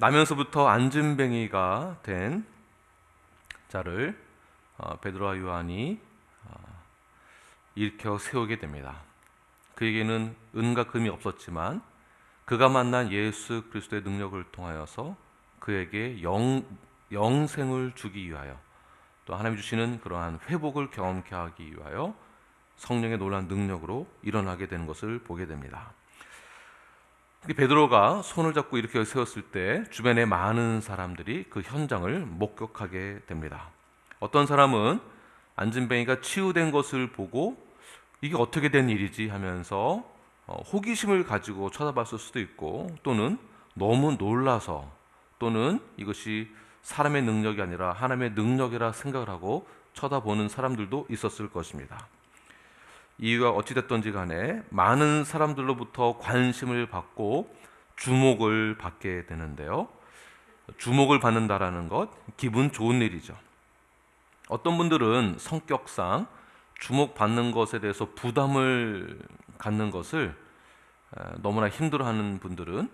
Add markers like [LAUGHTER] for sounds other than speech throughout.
나면서부터 안진뱅이가 된 자를 어, 베드로와 요한이 어, 일으켜 세우게 됩니다. 그에게는 은과 금이 없었지만 그가 만난 예수 그리스도의 능력을 통하여서 그에게 영, 영생을 주기 위하여 또 하나님 주시는 그러한 회복을 경험케 하기 위하여 성령의 놀란 능력으로 일어나게 되는 것을 보게 됩니다. 베드로가 손을 잡고 이렇게 세웠을 때 주변에 많은 사람들이 그 현장을 목격하게 됩니다. 어떤 사람은 안진뱅이가 치유된 것을 보고 이게 어떻게 된 일이지 하면서 어, 호기심을 가지고 쳐다봤을 수도 있고 또는 너무 놀라서 또는 이것이 사람의 능력이 아니라 하나님의 능력이라 생각을 하고 쳐다보는 사람들도 있었을 것입니다. 이유가 어찌됐던지 간에 많은 사람들로부터 관심을 받고 주목을 받게 되는데요. 주목을 받는다라는 것, 기분 좋은 일이죠. 어떤 분들은 성격상 주목받는 것에 대해서 부담을 갖는 것을 너무나 힘들어하는 분들은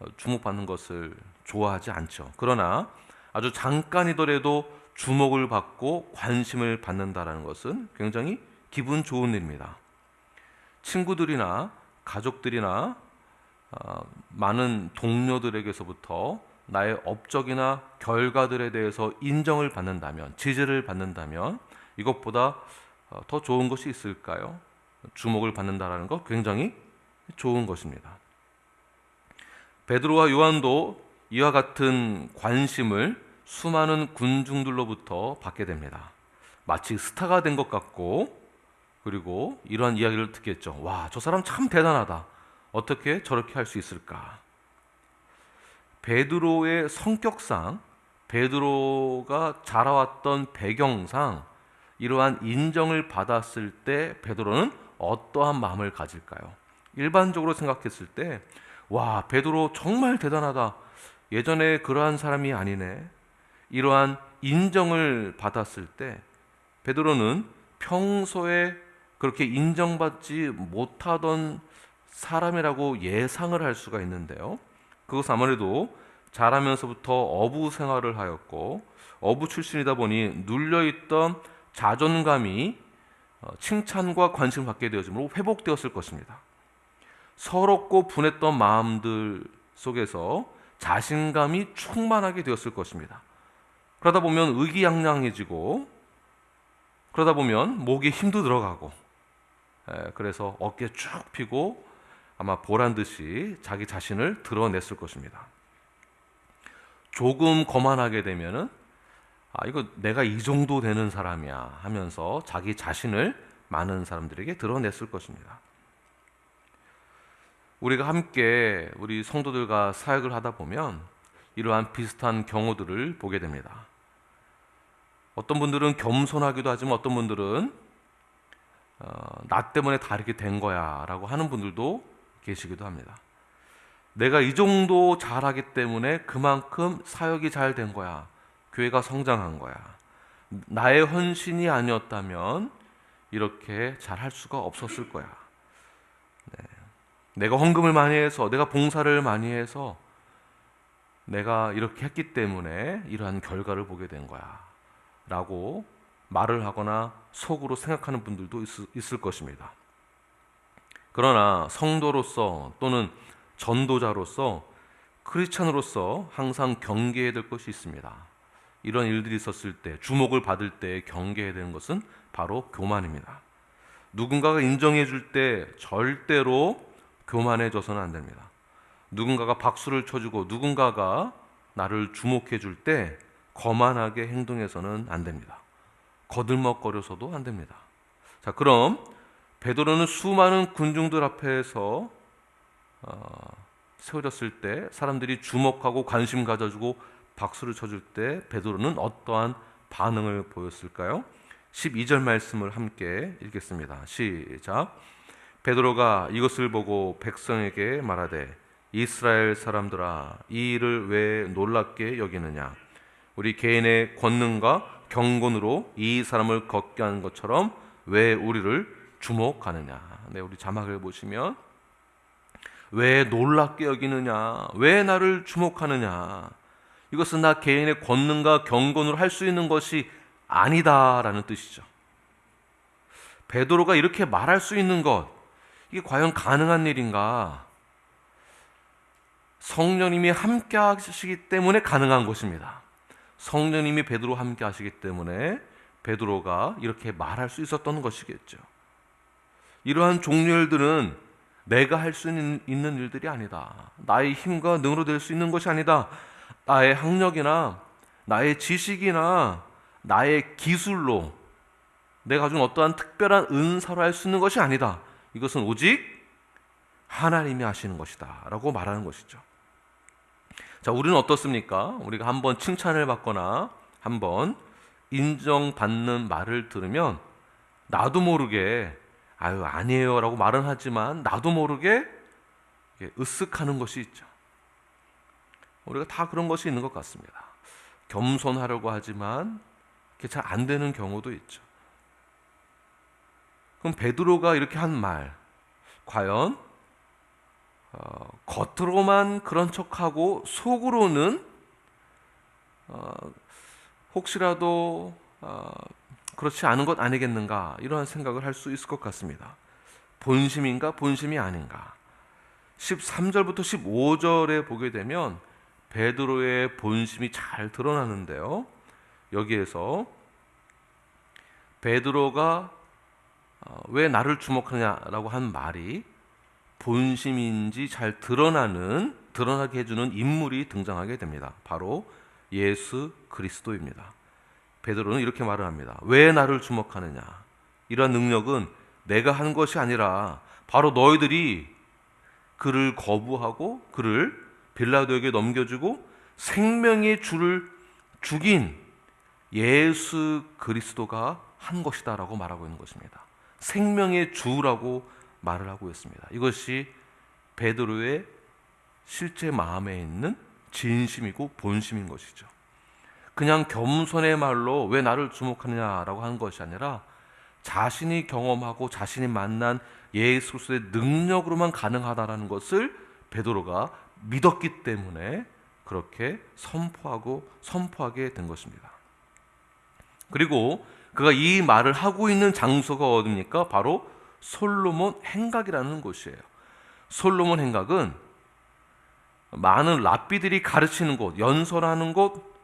어, 주목받는 것을 좋아하지 않죠. 그러나 아주 잠깐이더라도 주목을 받고 관심을 받는다라는 것은 굉장히 기분 좋은 일입니다. 친구들이나 가족들이나 어, 많은 동료들에게서부터 나의 업적이나 결과들에 대해서 인정을 받는다면, 지지를 받는다면 이것보다 어, 더 좋은 것이 있을까요? 주목을 받는다라는 것 굉장히 좋은 것입니다. 베드로와 요한도 이와 같은 관심을 수많은 군중들로부터 받게 됩니다. 마치 스타가 된 것 같고 그리고 이러한 이야기를 듣겠죠. 와, 저 사람 참 대단하다. 어떻게 저렇게 할 수 있을까? 베드로의 성격상 베드로가 자라왔던 배경상 이러한 인정을 받았을 때 베드로는 어떠한 마음을 가질까요? 일반적으로 생각했을 때 와, 베드로 정말 대단하다. 예전에 그러한 사람이 아니네. 이러한 인정을 받았을 때 베드로는 평소에 그렇게 인정받지 못하던 사람이라고 예상을 할 수가 있는데요. 그것 아무래도 자라면서부터 어부 생활을 하였고 어부 출신이다 보니 눌려있던 자존감이 어, 칭찬과 관심을 받게 되어짐으로 회복되었을 것입니다. 서럽고 분했던 마음들 속에서 자신감이 충만하게 되었을 것입니다. 그러다 보면 의기양양해지고 그러다 보면 목에 힘도 들어가고 그래서 어깨 쭉 펴고 아마 보란 듯이 자기 자신을 드러냈을 것입니다. 조금 거만하게 되면은 아 이거 내가 이 정도 되는 사람이야 하면서 자기 자신을 많은 사람들에게 드러냈을 것입니다. 우리가 함께 우리 성도들과 사역을 하다 보면 이러한 비슷한 경우들을 보게 됩니다. 어떤 분들은 겸손하기도 하지만 어떤 분들은 어, 나 때문에 다 이렇게 된 거야라고 하는 분들도 계시기도 합니다. 내가 이 정도 잘하기 때문에 그만큼 사역이 잘 된 거야. 교회가 성장한 거야. 나의 헌신이 아니었다면 이렇게 잘 할 수가 없었을 거야. 네. 내가 헌금을 많이 해서, 내가 봉사를 많이 해서 내가 이렇게 했기 때문에 이러한 결과를 보게 된 거야. 라고 말을 하거나 속으로 생각하는 분들도 있, 을 것입니다. 그러나 성도로서 또는 전도자로서 크리스찬으로서 항상 경계해야 될 것이 있습니다. 이런 일들이 있었을 때 주목을 받을 때 경계해야 되는 것은 바로 교만입니다. 누군가가 인정해 줄 때 절대로 교만해져서는 안 됩니다. 누군가가 박수를 쳐주고 누군가가 나를 주목해 줄 때 거만하게 행동해서는 안 됩니다. 거들먹거려서도 안 됩니다. 자, 그럼 베드로는 수많은 군중들 앞에서 어, 세워졌을 때 사람들이 주목하고 관심 가져주고 박수를 쳐줄 때 베드로는 어떠한 반응을 보였을까요? 12절 말씀을 함께 읽겠습니다. 시작. 베드로가 이것을 보고 백성에게 말하되 이스라엘 사람들아 이 일을 왜 놀랍게 여기느냐 우리 개인의 권능과 경건으로 이 사람을 걷게 하는 것처럼 왜 우리를 주목하느냐. 네, 우리 자막을 보시면 왜 놀랍게 여기느냐? 왜 나를 주목하느냐? 이것은 나 개인의 권능과 경건으로 할 수 있는 것이 아니다라는 뜻이죠. 베드로가 이렇게 말할 수 있는 것, 이게 과연 가능한 일인가? 성령님이 함께 하시기 때문에 가능한 것입니다. 성령님이 베드로 함께 하시기 때문에 베드로가 이렇게 말할 수 있었던 것이겠죠. 이러한 종류들은 내가 할 수 있는 일들이 아니다. 나의 힘과 능으로 될 수 있는 것이 아니다. 나의 학력이나 나의 지식이나 나의 기술로 내가 가진 어떠한 특별한 은사로 할 수 있는 것이 아니다. 이것은 오직 하나님이 하시는 것이다. 라고 말하는 것이죠. 자, 우리는 어떻습니까? 우리가 한번 칭찬을 받거나 한번 인정받는 말을 들으면 나도 모르게 아유, 아니에요 라고 말은 하지만 나도 모르게 으쓱하는 것이 있죠. 우리가 다 그런 것이 있는 것 같습니다. 겸손하려고 하지만 잘안 되는 경우도 있죠. 그럼 베드로가 이렇게 한 말, 과연 어, 겉으로만 그런 척하고 속으로는 어, 혹시라도 어, 그렇지 않은 것 아니겠는가 이러한 생각을 할 수 있을 것 같습니다. 본심인가 본심이 아닌가. 13절부터 15절에 보게 되면 베드로의 본심이 잘 드러나는데요. 여기에서 베드로가 어, 왜 나를 주목하냐라고 한 말이 본심인지 잘 드러나는 드러나게 해주는 인물이 등장하게 됩니다. 바로 예수 그리스도입니다. 베드로는 이렇게 말을 합니다. 왜 나를 주목하느냐? 이러한 능력은 내가 한 것이 아니라 바로 너희들이 그를 거부하고 그를 빌라도에게 넘겨주고 생명의 주를 죽인 예수 그리스도가 한 것이다라고 말하고 있는 것입니다. 생명의 주라고 말을 하고 있습니다. 이것이 베드로의 실제 마음에 있는 진심이고 본심인 것이죠. 그냥 겸손의 말로 왜 나를 주목하느냐라고 하는 것이 아니라 자신이 경험하고 자신이 만난 예수 그리스도의 능력으로만 가능하다라는 것을 베드로가 믿었기 때문에 그렇게 선포하고 선포하게 된 것입니다. 그리고 그가 이 말을 하고 있는 장소가 어디입니까? 바로 솔로몬 행각이라는 곳이에요. 솔로몬 행각은 많은 랍비들이 가르치는 곳, 연설하는 곳,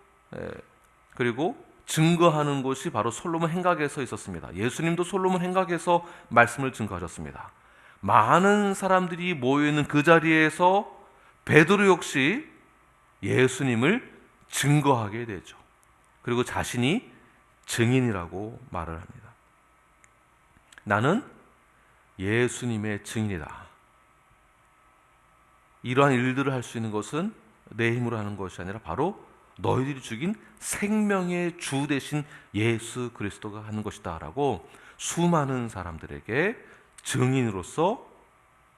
그리고 증거하는 곳이 바로 솔로몬 행각에서 있었습니다. 예수님도 솔로몬 행각에서 말씀을 증거하셨습니다. 많은 사람들이 모여 있는 그 자리에서 베드로 역시 예수님을 증거하게 되죠. 그리고 자신이 증인이라고 말을 합니다. 나는 예수님의 증인이다. 이러한 일들을 할 수 있는 것은 내 힘으로 하는 것이 아니라 바로 너희들이 죽인 생명의 주 대신 예수 그리스도가 하는 것이다라고 수많은 사람들에게 증인으로서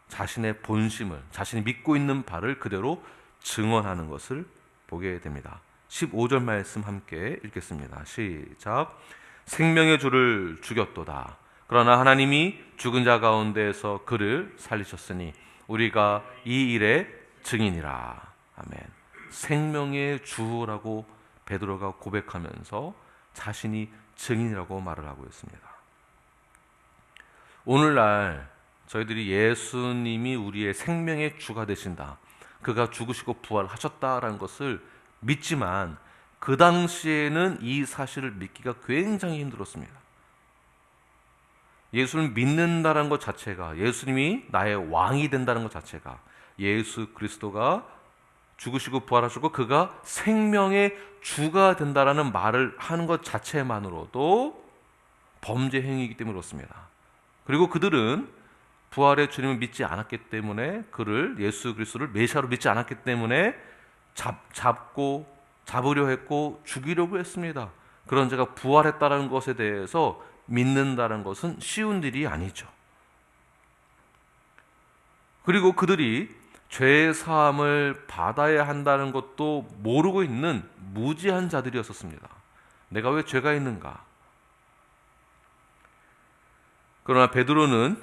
자신의 본심을 자신이 믿고 있는 바를 그대로 증언하는 것을 보게 됩니다. 15절 말씀 함께 읽겠습니다. 시작. 생명의 주를 죽였도다. 그러나 하나님이 죽은 자 가운데에서 그를 살리셨으니 우리가 이 일의 증인이라. 아멘. 생명의 주라고 베드로가 고백하면서 자신이 증인이라고 말을 하고 있습니다. 오늘날 저희들이 예수님이 우리의 생명의 주가 되신다. 그가 죽으시고 부활하셨다라는 것을 믿지만 그 당시에는 이 사실을 믿기가 굉장히 힘들었습니다. 예수를 믿는다는 것 자체가 예수님이 나의 왕이 된다는 것 자체가 예수 그리스도가 죽으시고 부활하시고 그가 생명의 주가 된다라는 말을 하는 것 자체만으로도 범죄 행위이기 때문에 그렇습니다. 그리고 그들은 부활의 주님을 믿지 않았기 때문에 그를 예수 그리스도를 메시아로 믿지 않았기 때문에 잡, 잡고 잡으려 했고 죽이려고 했습니다. 그런 자가 부활했다는 것에 대해서 믿는다는 것은 쉬운 일이 아니죠. 그리고 그들이 죄 사함을 받아야 한다는 것도 모르고 있는 무지한 자들이었었습니다. 내가 왜 죄가 있는가? 그러나 베드로는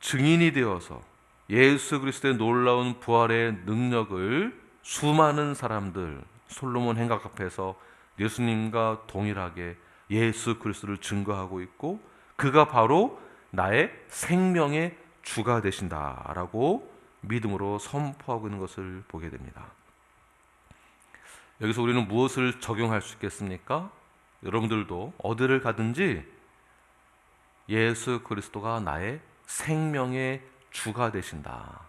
증인이 되어서 예수 그리스도의 놀라운 부활의 능력을 수많은 사람들 솔로몬 행각 앞에서 예수님과 동일하게 예수 그리스도를 증거하고 있고 그가 바로 나의 생명의 주가 되신다라고 믿음으로 선포하고 있는 것을 보게 됩니다. 여기서 우리는 무엇을 적용할 수 있겠습니까? 여러분들도 어디를 가든지 예수 그리스도가 나의 생명의 주가 되신다.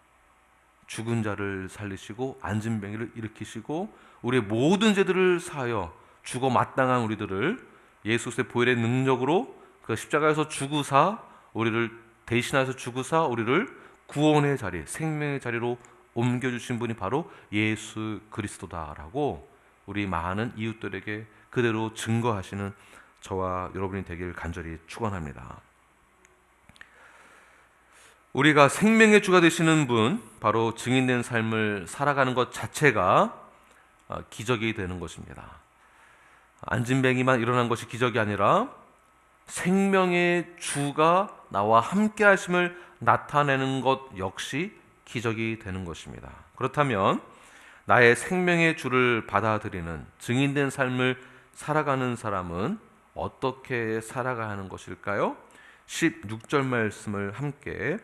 죽은 자를 살리시고 앉은 병이를 일으키시고 우리의 모든 죄들을 사하여 죽어 마땅한 우리들을 예수의 보혈의 능력으로 그 십자가에서 죽으사 우리를 대신하여서 죽으사 우리를 구원의 자리, 생명의 자리로 옮겨 주신 분이 바로 예수 그리스도다라고 우리 많은 이웃들에게 그대로 증거하시는 저와 여러분이 되길 간절히 축원합니다. 우리가 생명의 주가 되시는 분, 바로 증인된 삶을 살아가는 것 자체가 어, 기적이 되는 것입니다. 안진뱅이만 일어난 것이 기적이 아니라 생명의 주가 나와 함께 하심을 나타내는 것 역시 기적이 되는 것입니다. 그렇다면 나의 생명의 주를 받아들이는 증인된 삶을 살아가는 사람은 어떻게 살아가야 하는 것일까요? 16절 말씀을 함께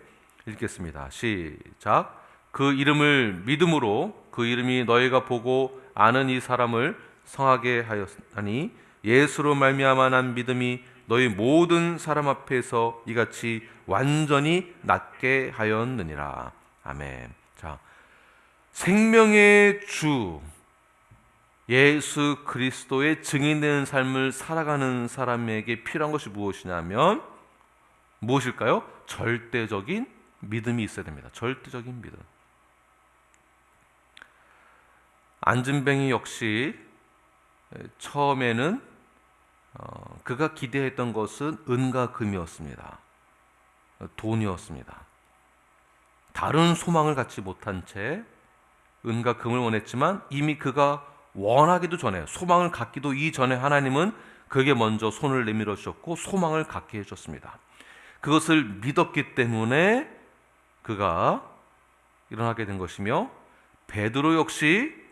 읽겠습니다. 시작. 그 이름을 믿음으로 그 이름이 너희가 보고 아는 이 사람을 성하게 하였으니 예수로 말미암아 난 믿음이 너희 모든 사람 앞에서 이같이 완전히 낫게 하였느니라. 아멘. 자, 생명의 주 예수 그리스도의 증인 되는 삶을 살아가는 사람에게 필요한 것이 무엇이냐면 무엇일까요? 절대적인 믿음이 있어야 됩니다. 절대적인 믿음. 안진뱅이 역시 처음에는 어, 그가 기대했던 것은 은과 금이었습니다. 돈이었습니다. 다른 소망을 갖지 못한 채 은과 금을 원했지만 이미 그가 원하기도 전에 소망을 갖기도 이전에 하나님은 그에게 먼저 손을 내밀어 주셨고 소망을 갖게 해 주셨습니다. 그것을 믿었기 때문에 그가 일어나게 된 것이며 베드로 역시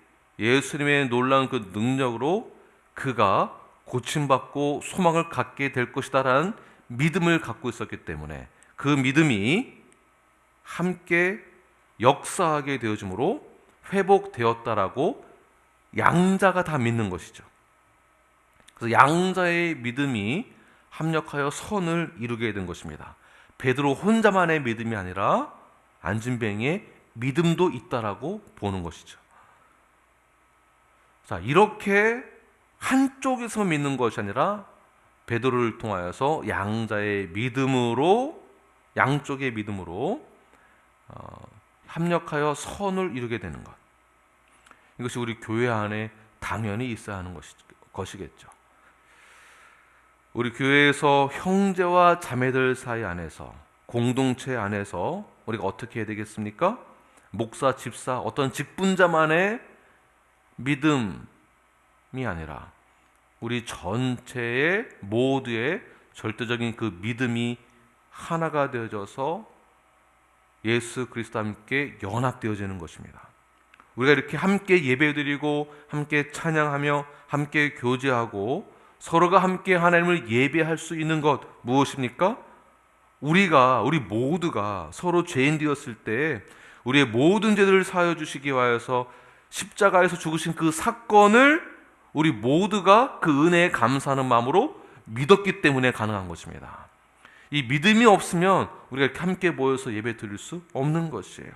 예수님의 놀라운 그 능력으로 그가 고침받고 소망을 갖게 될 것이다라는 믿음을 갖고 있었기 때문에 그 믿음이 함께 역사하게 되어짐으로 회복되었다라고 양자가 다 믿는 것이죠. 그래서 양자의 믿음이 합력하여 선을 이루게 된 것입니다. 베드로 혼자만의 믿음이 아니라 안진뱅의 믿음도 있다라고 보는 것이죠. 자, 이렇게 한쪽에서 믿는 것이 아니라 베드로를 통하여서 양자의 믿음으로 양쪽의 믿음으로 어, 합력하여 선을 이루게 되는 것. 이것이 우리 교회 안에 당연히 있어야 하는 것이, 것이겠죠. 우리 교회에서 형제와 자매들 사이 안에서 공동체 안에서 우리가 어떻게 해야 되겠습니까? 목사, 집사, 어떤 직분자만의 믿음이 아니라 우리 전체의 모두의 절대적인 그 믿음이 하나가 되어져서 예수 그리스도 함께 연합되어지는 것입니다. 우리가 이렇게 함께 예배드리고 함께 찬양하며 함께 교제하고 서로가 함께 하나님을 예배할 수 있는 것 무엇입니까? 우리가 우리 모두가 서로 죄인 되었을 때 우리의 모든 죄들을 사여 주시기 위하여서 십자가에서 죽으신 그 사건을 우리 모두가 그 은혜에 감사하는 마음으로 믿었기 때문에 가능한 것입니다. 이 믿음이 없으면 우리가 함께 모여서 예배 드릴 수 없는 것이에요.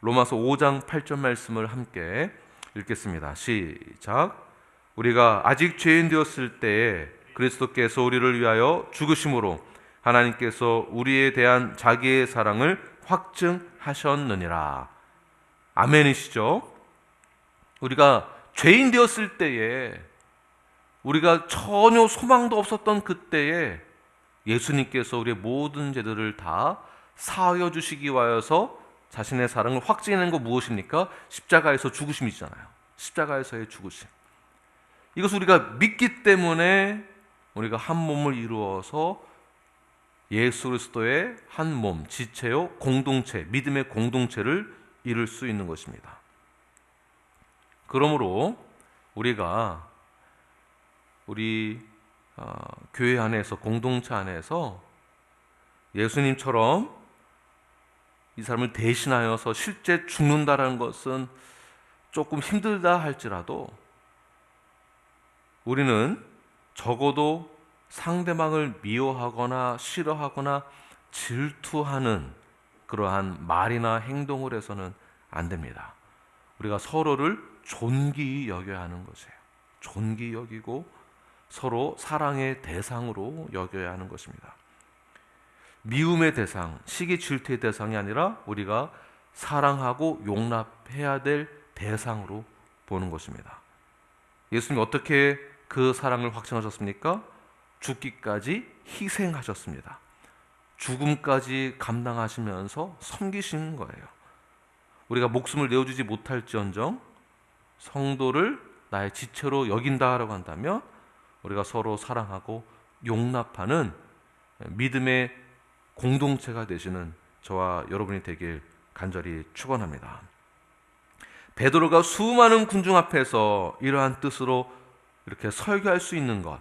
로마서 5장 8절 말씀을 함께 읽겠습니다. 시작. 우리가 아직 죄인 되었을 때에 그리스도께서 우리를 위하여 죽으심으로 하나님께서 우리에 대한 자기의 사랑을 확증하셨느니라. 아멘이시죠? 우리가 죄인 되었을 때에 우리가 전혀 소망도 없었던 그때에 예수님께서 우리의 모든 죄들을 다 사하여 주시기 위하여서 자신의 사랑을 확증하는 것 무엇입니까? 십자가에서 죽으심이잖아요. 십자가에서의 죽으심. 이것을 우리가 믿기 때문에 우리가 한 몸을 이루어서 예수 그리스도의 한 몸, 지체요 공동체, 믿음의 공동체를 이룰 수 있는 것입니다. 그러므로 우리가 우리 어, 교회 안에서 공동체 안에서 예수님처럼 이 사람을 대신하여서 실제 죽는다라는 것은 조금 힘들다 할지라도 우리는 적어도 상대방을 미워하거나 싫어하거나 질투하는 그러한 말이나 행동을 해서는 안 됩니다. 우리가 서로를 존귀히 여겨야 하는 것이에요. 존귀히 여기고 서로 사랑의 대상으로 여겨야 하는 것입니다. 미움의 대상, 시기 질투의 대상이 아니라 우리가 사랑하고 용납해야 될 대상으로 보는 것입니다. 예수님이 어떻게 그 사랑을 확증하셨습니까? 죽기까지 희생하셨습니다. 죽음까지 감당하시면서 섬기신 거예요. 우리가 목숨을 내어주지 못할지언정 성도를 나의 지체로 여긴다라고 한다면 우리가 서로 사랑하고 용납하는 믿음의 공동체가 되시는 저와 여러분이 되길 간절히 축원합니다. 베드로가 수많은 군중 앞에서 이러한 뜻으로 이렇게 설교할 수 있는 것,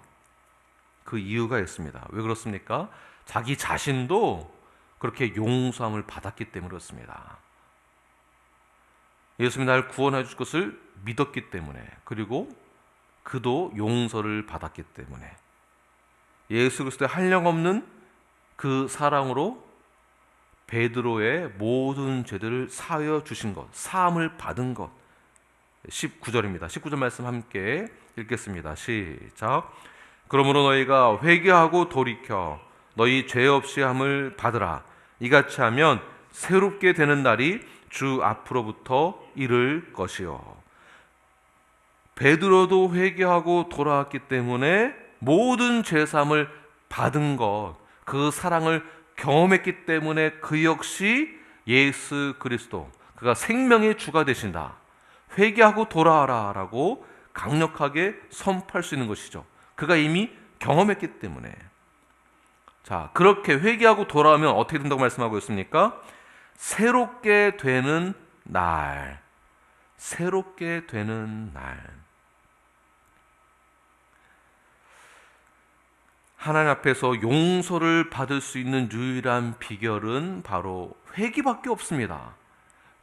그 이유가 있습니다. 왜 그렇습니까? 자기 자신도 그렇게 용서함을 받았기 때문에 그렇습니다. 예수님이 나를 구원해 줄 것을 믿었기 때문에 그리고 그도 용서를 받았기 때문에 예수 그리스도의 한량없는 그 사랑으로 베드로의 모든 죄들을 사하여 주신 것, 사함을 받은 것. 19절입니다. 19절 말씀 함께 읽겠습니다. 시작. 그러므로 너희가 회개하고 돌이켜 너희 죄 없이 함을 받으라. 이같이 하면 새롭게 되는 날이 주 앞으로부터 이를 것이요. 베드로도 회개하고 돌아왔기 때문에 모든 죄삼을 받은 것, 그 사랑을 경험했기 때문에 그 역시 예수 그리스도, 그가 생명의 주가 되신다. 회개하고 돌아와라 라고 강력하게 선포할 수 있는 것이죠. 그가 이미 경험했기 때문에. 자, 그렇게 회개하고 돌아오면 어떻게 된다고 말씀하고 있습니까? 새롭게 되는 날. 새롭게 되는 날. 하나님 앞에서 용서를 받을 수 있는 유일한 비결은 바로 회개밖에 없습니다.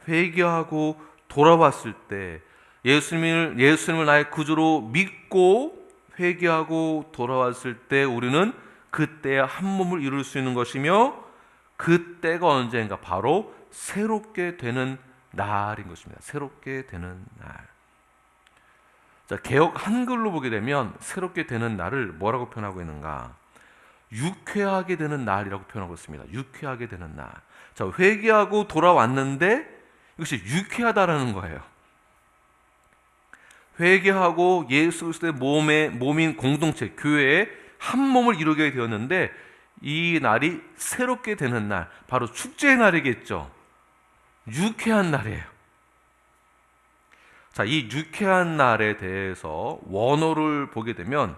회개하고 돌아왔을 때 예수님을 예수님을 나의 구주로 믿고 회개하고 돌아왔을 때 우리는 그때 한 몸을 이룰 수 있는 것이며 그 때가 언제인가 바로 새롭게 되는 날인 것입니다. 새롭게 되는 날. 자, 개혁 한글로 보게 되면 새롭게 되는 날을 뭐라고 표현하고 있는가? 유쾌하게 되는 날이라고 표현하고 있습니다. 유쾌하게 되는 날. 자, 회개하고 돌아왔는데 이것이 유쾌하다라는 거예요. 회개하고 예수 그리스도의 몸의 몸인 공동체 교회에 한 몸을 이루게 되었는데 이 날이 새롭게 되는 날, 바로 축제의 날이겠죠. 유쾌한 날이에요. 자, 이 유쾌한 날에 대해서 원어를 보게 되면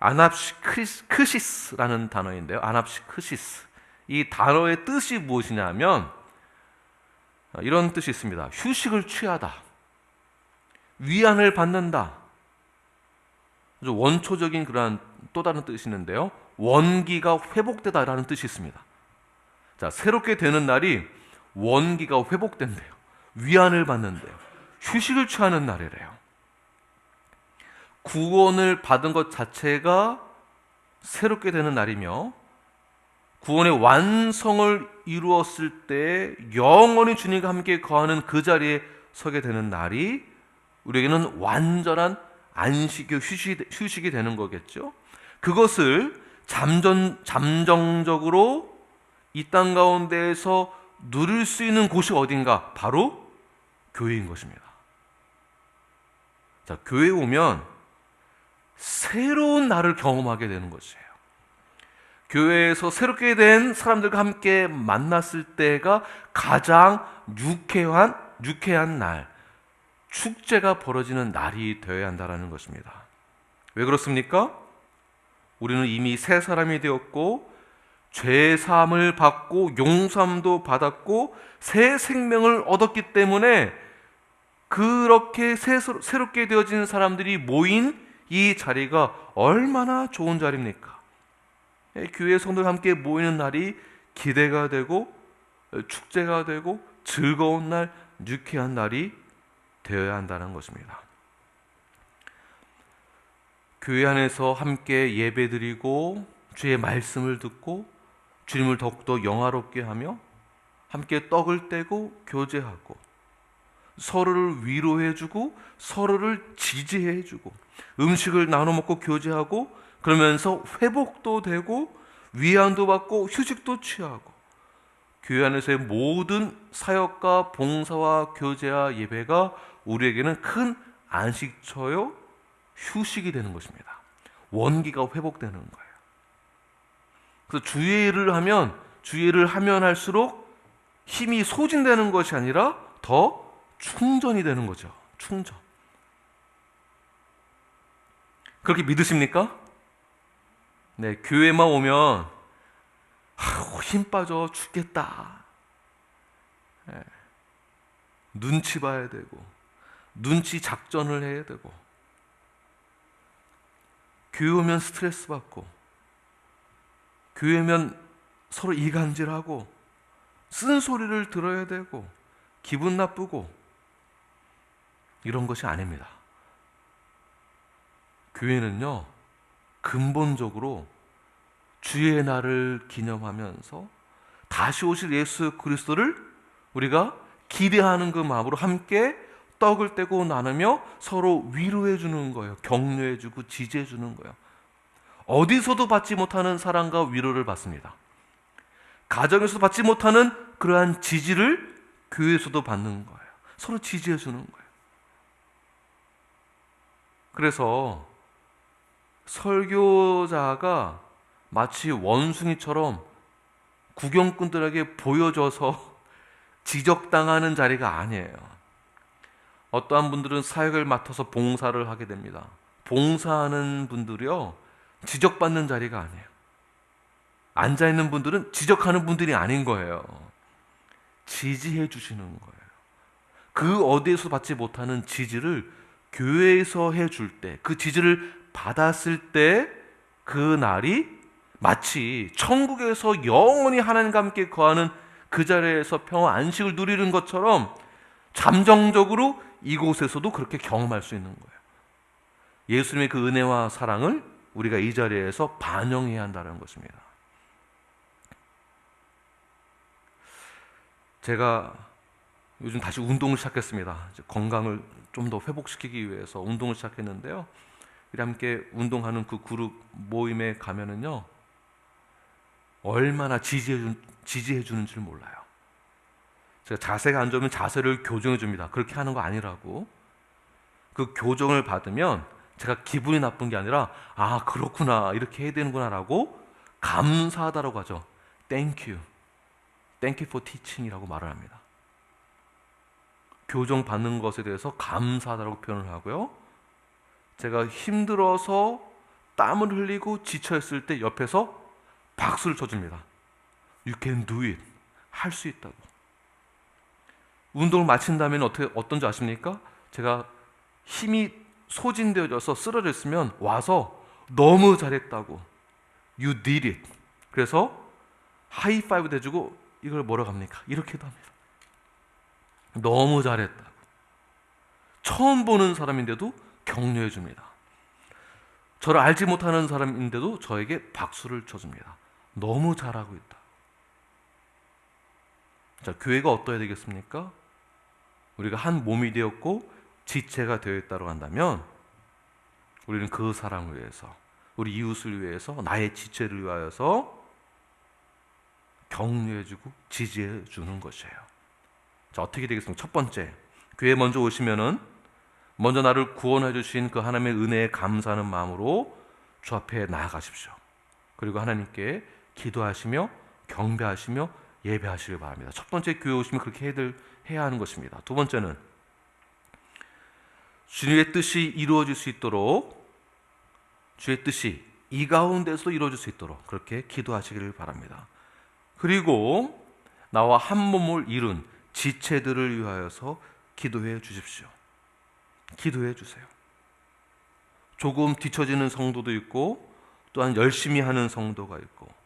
아납시크시스라는 단어인데요. 아납시크시스. 이 단어의 뜻이 무엇이냐면 이런 뜻이 있습니다. 휴식을 취하다. 위안을 받는다. 원초적인 그러한 또 다른 뜻이 있는데요. 원기가 회복되다라는 뜻이 있습니다. 자, 새롭게 되는 날이 원기가 회복된대요. 위안을 받는데요. 휴식을 취하는 날이래요. 구원을 받은 것 자체가 새롭게 되는 날이며 구원의 완성을 이루었을 때 영원히 주님과 함께 거하는 그 자리에 서게 되는 날이 우리에게는 완전한 휴식이, 휴식이 되는 거겠죠. 그것을 잠전 잠정적으로 이 땅 가운데에서 누릴 수 있는 곳이 어딘가 바로 교회인 것입니다. 자, 교회 오면 새로운 나를 경험하게 되는 것이에요. 교회에서 새롭게 된 사람들과 함께 만났을 때가 가장 유쾌한 유쾌한 날, 축제가 벌어지는 날이 되어야 한다라는 것입니다. 왜 그렇습니까? 우리는 이미 새 사람이 되었고 죄 사함을 받고 용서함도 받았고 새 생명을 얻었기 때문에 그렇게 새롭게 되어진 사람들이 모인 이 자리가 얼마나 좋은 자리입니까? 예, 교회 성도들 함께 모이는 날이 기대가 되고 축제가 되고 즐거운 날, 유쾌한 날이 되어야 한다는 것입니다. 교회 안에서 함께 예배드리고 주의 말씀을 듣고 주님을 더욱더 영화롭게 하며 함께 떡을 떼고 교제하고 서로를 위로해주고 서로를 지지해주고 음식을 나눠 먹고 교제하고 그러면서 회복도 되고 위안도 받고 휴식도 취하고 교회 안에서의 모든 사역과 봉사와 교제와 예배가 우리에게는 큰 안식처요 휴식이 되는 것입니다. 원기가 회복되는 거예요. 그래서 주의 일을 하면 주의 일을 하면 할수록 힘이 소진되는 것이 아니라 더 충전이 되는 거죠. 충전. 그렇게 믿으십니까? 네, 교회만 오면 아우, 힘 빠져 죽겠다. 예. 눈치 봐야 되고 눈치 작전을 해야 되고 교회 오면 스트레스 받고 교회 오면 서로 이간질하고 쓴소리를 들어야 되고 기분 나쁘고 이런 것이 아닙니다. 교회는요, 근본적으로 주의 날을 기념하면서 다시 오실 예수 그리스도를 우리가 기대하는 그 마음으로 함께 떡을 떼고 나누며 서로 위로해 주는 거예요. 격려해 주고 지지해 주는 거예요. 어디서도 받지 못하는 사랑과 위로를 받습니다. 가정에서 받지 못하는 그러한 지지를 교회에서도 받는 거예요. 서로 지지해 주는 거예요. 그래서 설교자가 마치 원숭이처럼 구경꾼들에게 보여줘서 [LAUGHS] 지적당하는 자리가 아니에요. 어떠한 분들은 사역을 맡아서 봉사를 하게 됩니다. 봉사하는 분들이요, 지적받는 자리가 아니에요. 앉아 있는 분들은 지적하는 분들이 아닌 거예요. 지지해 주시는 거예요. 그 어디에서 받지 못하는 지지를 교회에서 해 줄 때, 그 지지를 받았을 때, 그 날이 마치 천국에서 영원히 하나님과 함께 거하는 그 자리에서 평화 안식을 누리는 것처럼 잠정적으로 이곳에서도 그렇게 경험할 수 있는 거예요. 예수님의 그 은혜와 사랑을 우리가 이 자리에서 반영해야 한다는 것입니다. 제가 요즘 다시 운동을 시작했습니다. 건강을 좀 더 회복시키기 위해서 운동을 시작했는데요. 우리 함께 운동하는 그 그룹 모임에 가면은요, 얼마나 지지해, 주, 지지해 주는지를 몰라요. 제가 자세가 안 좋으면 자세를 교정해 줍니다. 그렇게 하는 거 아니라고. 그 교정을 받으면 제가 기분이 나쁜 게 아니라, 아, 그렇구나. 이렇게 해야 되는구나라고 감사하다라고 하죠. Thank you. Thank you for teaching이라고 말을 합니다. 교정 받는 것에 대해서 감사하다고 표현을 하고요. 제가 힘들어서 땀을 흘리고 지쳐 있을 때 옆에서 박수를 쳐줍니다. You can do it. 할 수 있다고. 운동을 마친 다음에 어떻게, 어떤지 아십니까? 제가 힘이 소진되어져서 쓰러져 있으면 와서 너무 잘했다고. You did it. 그래서 하이파이브 대주고 이걸 뭐라고 합니까? 이렇게도 합니다. 너무 잘했다고. 처음 보는 사람인데도 격려해 줍니다. 저를 알지 못하는 사람인데도 저에게 박수를 쳐줍니다. 너무 잘하고 있다. 자, 교회가 어떠해야 되겠습니까? 우리가 한 몸이 되었고 지체가 되어 있다고 한다면 우리는 그 사람을 위해서, 우리 이웃을 위해서, 나의 지체를 위하여서 격려해주고 지지해 주는 것이에요. 자, 어떻게 되겠습니까? 첫 번째, 교회 먼저 오시면은 먼저 나를 구원해 주신 그 하나님의 은혜에 감사하는 마음으로 주 앞에 나아가십시오. 그리고 하나님께 기도하시며 경배하시며 예배하시길 바랍니다. 첫 번째 교회 오시면 그렇게 해야 하는 것입니다. 두 번째는 주님의 뜻이 이루어질 수 있도록 주의 뜻이 이 가운데서 이루어질 수 있도록 그렇게 기도하시기를 바랍니다. 그리고 나와 한 몸을 이룬 지체들을 위하여서 기도해 주십시오. 기도해 주세요. 조금 뒤처지는 성도도 있고 또한 열심히 하는 성도가 있고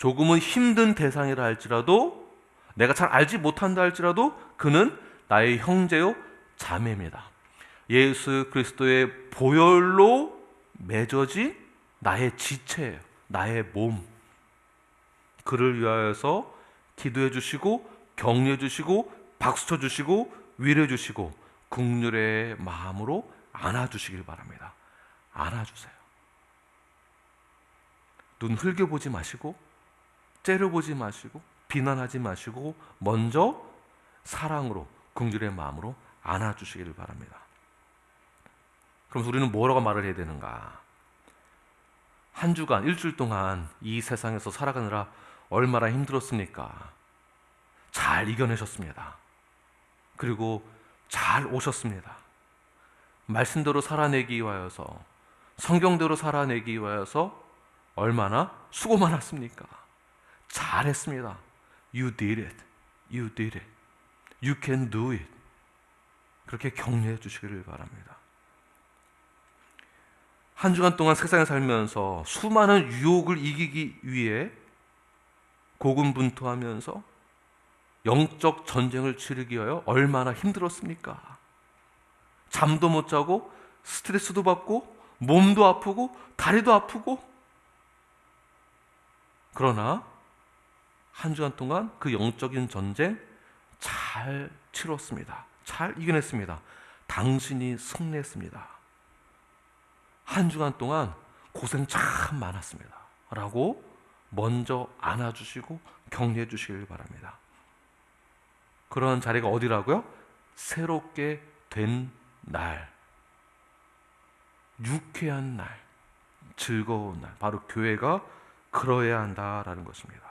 조금은 힘든 대상이라 할지라도 내가 잘 알지 못한다 할지라도 그는 나의 형제요 자매입니다. 예수 그리스도의 보혈로 맺어진 나의 지체예요. 나의 몸. 그를 위하여서 기도해 주시고 격려해 주시고 박수 쳐 주시고 위로해 주시고 국률의 마음으로 안아 주시길 바랍니다. 안아 주세요. 눈 흘겨 보지 마시고 째려 보지 마시고 비난하지 마시고 먼저 사랑으로 긍휼의 마음으로 안아 주시기를 바랍니다. 그럼 우리는 뭐라고 말을 해야 되는가? 한 주간 일주일 동안 이 세상에서 살아가느라 얼마나 힘들었습니까? 잘 이겨내셨습니다. 그리고 잘 오셨습니다. 말씀대로 살아내기 위하여서 성경대로 살아내기 위하여서 얼마나 수고 많았습니까? 잘했습니다. You did it. You did it. You can do it. 그렇게 격려해 주시기를 바랍니다. 한 주간 동안 세상에 살면서 수많은 유혹을 이기기 위해 고군분투하면서 영적 전쟁을 치르기 위하여 얼마나 힘들었습니까? 잠도 못 자고 스트레스도 받고 몸도 아프고 다리도 아프고 그러나 한 주간 동안 그 영적인 전쟁 잘 치렀습니다. 잘 이겨냈습니다. 당신이 승리했습니다. 한 주간 동안 고생 참 많았습니다. 라고 먼저 안아주시고 격려해 주시길 바랍니다. 그런 자리가 어디라고요? 새롭게 된 날, 유쾌한 날, 즐거운 날, 바로 교회가 그러해야 한다라는 것입니다.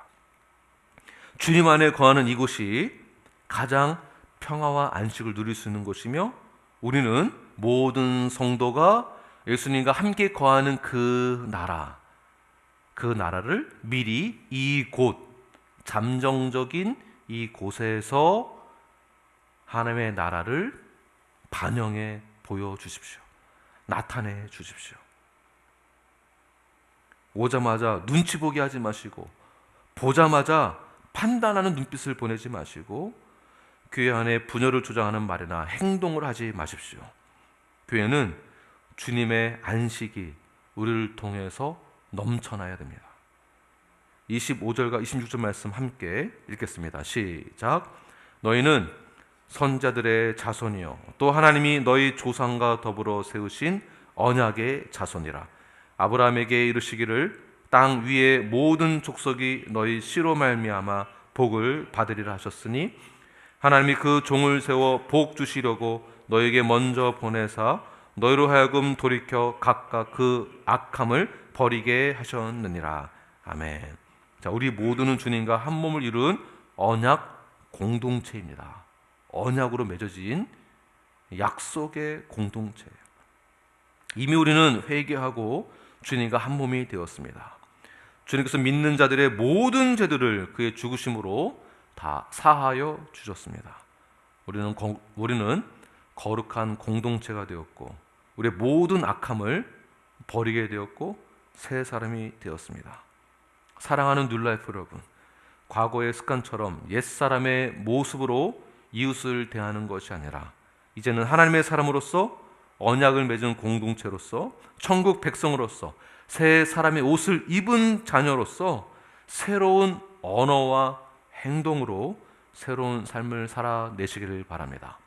주님 안에 거하는 이곳이 가장 평화와 안식을 누릴 수 있는 곳이며 우리는 모든 성도가 예수님과 함께 거하는 그 나라, 그 나라를 미리 이곳, 잠정적인 이 곳에서 하나님의 나라를 반영해 보여 주십시오. 나타내 주십시오. 오자마자 눈치 보게 하지 마시고, 보자마자 판단하는 눈빛을 보내지 마시고, 교회 안에 분열을 조장하는 말이나 행동을 하지 마십시오. 교회는 주님의 안식이 우리를 통해서 넘쳐나야 됩니다. 25절과 26절 말씀 함께 읽겠습니다. 시작. 너희는 선자들의 자손이요 또 하나님이 너희 조상과 더불어 세우신 언약의 자손이라. 아브라함에게 이르시기를 땅 위의 모든 족속이 너희 씨로 말미암아 복을 받으리라 하셨으니 하나님이 그 종을 세워 복 주시려고 너에게 먼저 보내사 너희로 하여금 돌이켜 각각 그 악함을 버리게 하셨느니라. 아멘. 자, 우리 모두는 주님과 한 몸을 이룬 언약 공동체입니다. 언약으로 맺어진 약속의 공동체. 이미 우리는 회개하고 주님과 한 몸이 되었습니다. 주님께서 믿는 자들의 모든 죄들을 그의 죽으심으로 다 사하여 주셨습니다. 우리는 우리는 거룩한 공동체가 되었고 우리의 모든 악함을 버리게 되었고 새 사람이 되었습니다. 사랑하는 뉴라이프 여러분, 과거의 습관처럼 옛 사람의 모습으로 이웃을 대하는 것이 아니라 이제는 하나님의 사람으로서 언약을 맺은 공동체로서 천국 백성으로서 새 사람의 옷을 입은 자녀로서 새로운 언어와 행동으로 새로운 삶을 살아내시기를 바랍니다.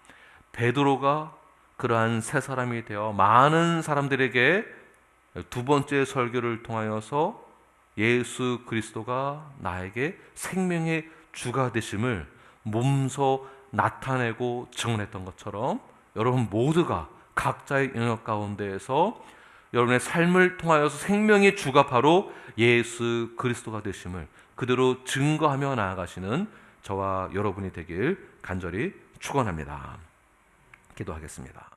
베드로가 그러한 새 사람이 되어 많은 사람들에게 두 번째 설교를 통하여서 예수 그리스도가 나에게 생명의 주가 되심을 몸소 나타내고 증언했던 것처럼 여러분 모두가 각자의 영역 가운데에서 여러분의 삶을 통하여서 생명의 주가 바로 예수 그리스도가 되심을 그대로 증거하며 나아가시는 저와 여러분이 되길 간절히 축원합니다. 기도하겠습니다.